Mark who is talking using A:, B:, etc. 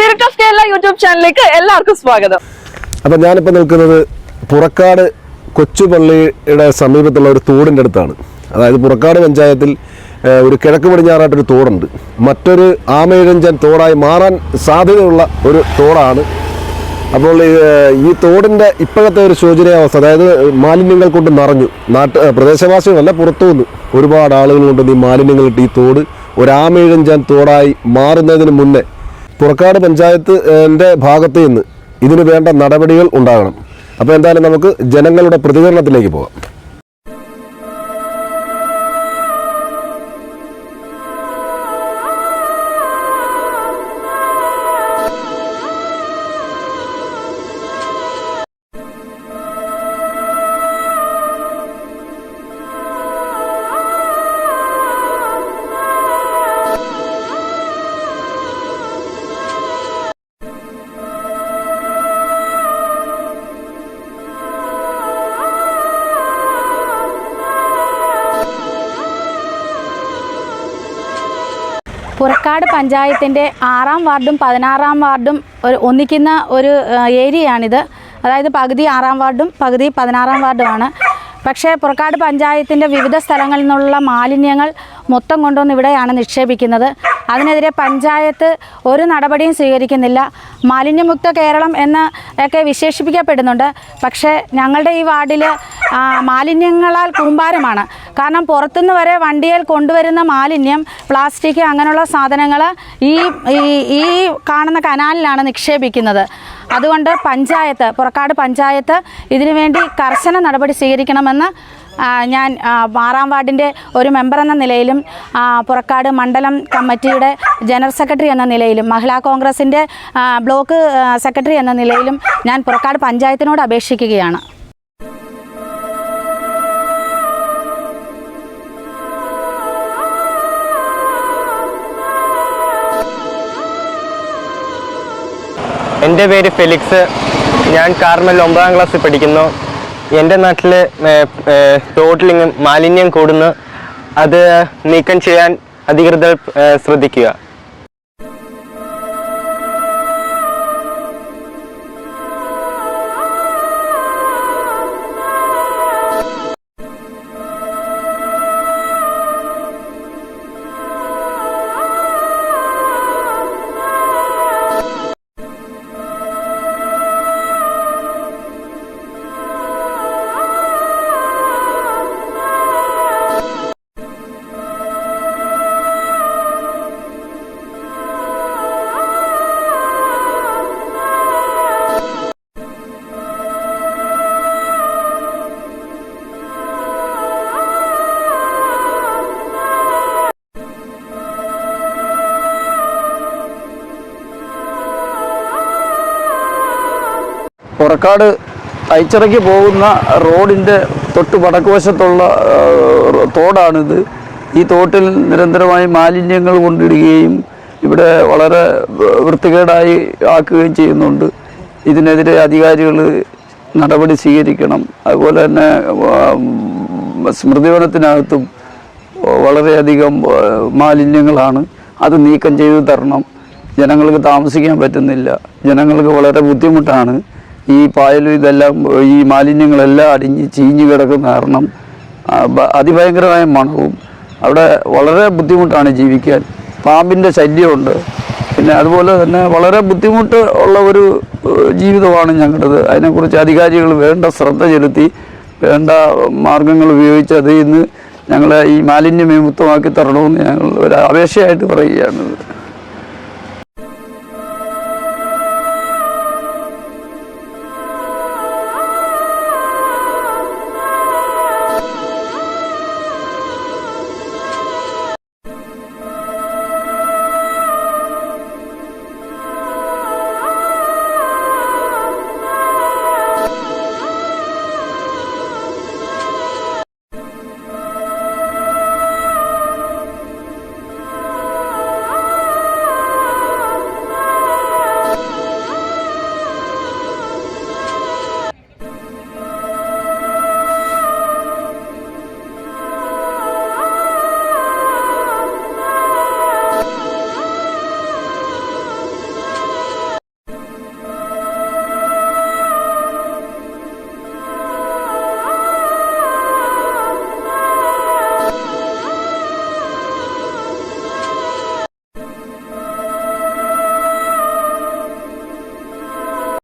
A: Spirit of Kerala YouTube ചാനലിലേക്ക് എല്ലാവർക്കും സ്വാഗതം.
B: അപ്പൊ ഞാനിപ്പോ നിൽക്കുന്നത് പുറക്കാട് കൊച്ചുപള്ളിയുടെ സമീപത്തുള്ള ഒരു തോടിന്റെ അടുത്താണ്. അതായത് പുറക്കാട് പഞ്ചായത്തിൽ ഒരു കിഴക്ക് പടിഞ്ഞാറായിട്ടൊരു തോടുണ്ട്. മറ്റൊരു ആമയിഴഞ്ചൻ തോടായി മാറാൻ സാധ്യതയുള്ള ഒരു തോടാണ്. അപ്പോൾ ഈ തോടിന്റെ ഇപ്പോഴത്തെ ഒരു ശോചനീയാവസ്ഥ അതായത് മാലിന്യങ്ങൾ കൊണ്ട് നിറഞ്ഞു. നാട്ട് പ്രദേശവാസികളല്ല പുറത്തു നിന്ന് ഒരുപാട് ആളുകൾ കൊണ്ട് ഈ മാലിന്യങ്ങളിട്ട് ഈ തോട് ഒരു ആമയിഴഞ്ചാൻ തോടായി മാറുന്നതിന് മുന്നേ പുറക്കാട് പഞ്ചായത്തിന്റെ ഭാഗത്ത് നിന്ന് ഇതിനു വേണ്ട നടപടികൾ ഉണ്ടാകണം. അപ്പോൾ എന്തായാലും നമുക്ക് ജനങ്ങളുടെ പ്രതികരണത്തിലേക്ക് പോകാം.
C: പുറക്കാട് പഞ്ചായത്തിന്റെ ആറാം വാർഡും പതിനാറാം വാർഡും ഒരു ഒന്നിക്കുന്ന ഒരു ഏരിയയാണിത്. അതായത് പകുതി ആറാം വാർഡും പകുതി പതിനാറാം വാർഡുമാണ്. പക്ഷേ പുറക്കാട് പഞ്ചായത്തിന്റെ വിവിധ സ്ഥലങ്ങളിൽ നിന്നുള്ള മാലിന്യങ്ങൾ മൊത്തം കൊണ്ടുവന്ന് ഇവിടെയാണ് നിക്ഷേപിക്കുന്നത്. അതിനെതിരെ പഞ്ചായത്ത് ഒരു നടപടിയും സ്വീകരിക്കുന്നില്ല. മാലിന്യമുക്ത കേരളം എന്ന് ഒക്കെ വിശേഷിപ്പിക്കപ്പെടുന്നുണ്ട്. പക്ഷേ ഞങ്ങളുടെ ഈ വാർഡിൽ മാലിന്യങ്ങളാൽ കൂമ്പാരമാണ് കാരണം പുറത്തുനിന്ന് വരെ വണ്ടിയിൽ കൊണ്ടുവരുന്ന മാലിന്യം പ്ലാസ്റ്റിക് അങ്ങനെയുള്ള സാധനങ്ങൾ ഈ- ഈ കാണുന്ന കനാലിലാണ് നിക്ഷേപിക്കുന്നത്. അതുകൊണ്ട് പഞ്ചായത്ത് പുറക്കാട് പഞ്ചായത്ത് ഇതിനുവേണ്ടി കർശന നടപടി സ്വീകരിക്കണമെന്ന് ഞാൻ ആറാം വാർഡിന്റെ ഒരു മെമ്പർ എന്ന നിലയിലും പുറക്കാട് മണ്ഡലം കമ്മിറ്റിയുടെ ജനറൽ സെക്രട്ടറി എന്ന നിലയിലും മഹിളാ കോൺഗ്രസിന്റെ ബ്ലോക്ക് സെക്രട്ടറി എന്ന നിലയിലും ഞാൻ പുറക്കാട് പഞ്ചായത്തിനോട് അപേക്ഷിക്കുകയാണ്.
D: എന്റെ പേര് ഫെലിക്സ്. ഞാൻ കാർമൽ ഒമ്പതാം ക്ലാസ്സിൽ പഠിക്കുന്നു. എന്റെ നാട്ടിൽ തോട്ടിൽ മാലിന്യം കൂടുന്നു. അത് നീക്കം ചെയ്യാൻ അധികൃതർ ശ്രദ്ധിക്കുക.
E: പുറക്കാട് അയച്ചിറക്കി പോകുന്ന റോഡിന്റെ തൊട്ട് വടക്കുവശത്തുള്ള തോടാണിത്. ഈ തോട്ടിൽ നിരന്തരമായി മാലിന്യങ്ങൾ കൊണ്ടിടുകയും ഇവിടെ വളരെ വൃത്തികേടായി ആക്കുകയും ചെയ്യുന്നുണ്ട്. ഇതിനെതിരെ അധികാരികൾ നടപടി സ്വീകരിക്കണം. അതുപോലെ തന്നെ സ്മൃതിവനത്തിനകത്തും വളരെയധികം മാലിന്യങ്ങളാണ് അത് നീക്കം ചെയ്തു തരണം. ജനങ്ങൾക്ക് താമസിക്കാൻ പറ്റുന്നില്ല. ജനങ്ങൾക്ക് വളരെ ബുദ്ധിമുട്ടാണ്. ഈ പായലും ഇതെല്ലാം ഈ മാലിന്യങ്ങളെല്ലാം അടിഞ്ഞ് ചീഞ്ഞ് കിടക്കുന്ന കാരണം അതിഭയങ്കരമായ മണവും അവിടെ വളരെ ബുദ്ധിമുട്ടാണ് ജീവിക്കാൻ. പാമ്പിന്റെ ശല്യമുണ്ട്. പിന്നെ അതുപോലെ തന്നെ വളരെ ബുദ്ധിമുട്ട് ഉള്ള ഒരു ജീവിതമാണ് ഞങ്ങളുടേത്. അതിനെക്കുറിച്ച് അധികാരികൾ വേണ്ട ശ്രദ്ധ ചെലുത്തി വേണ്ട മാർഗങ്ങൾ ഉപയോഗിച്ച് അതിൽ നിന്ന് ഞങ്ങളെ ഈ മാലിന്യം വിമുക്തമാക്കി തരണമെന്ന് ഞങ്ങൾ ഒരു അപേക്ഷയായിട്ട് പറയുകയാണ്.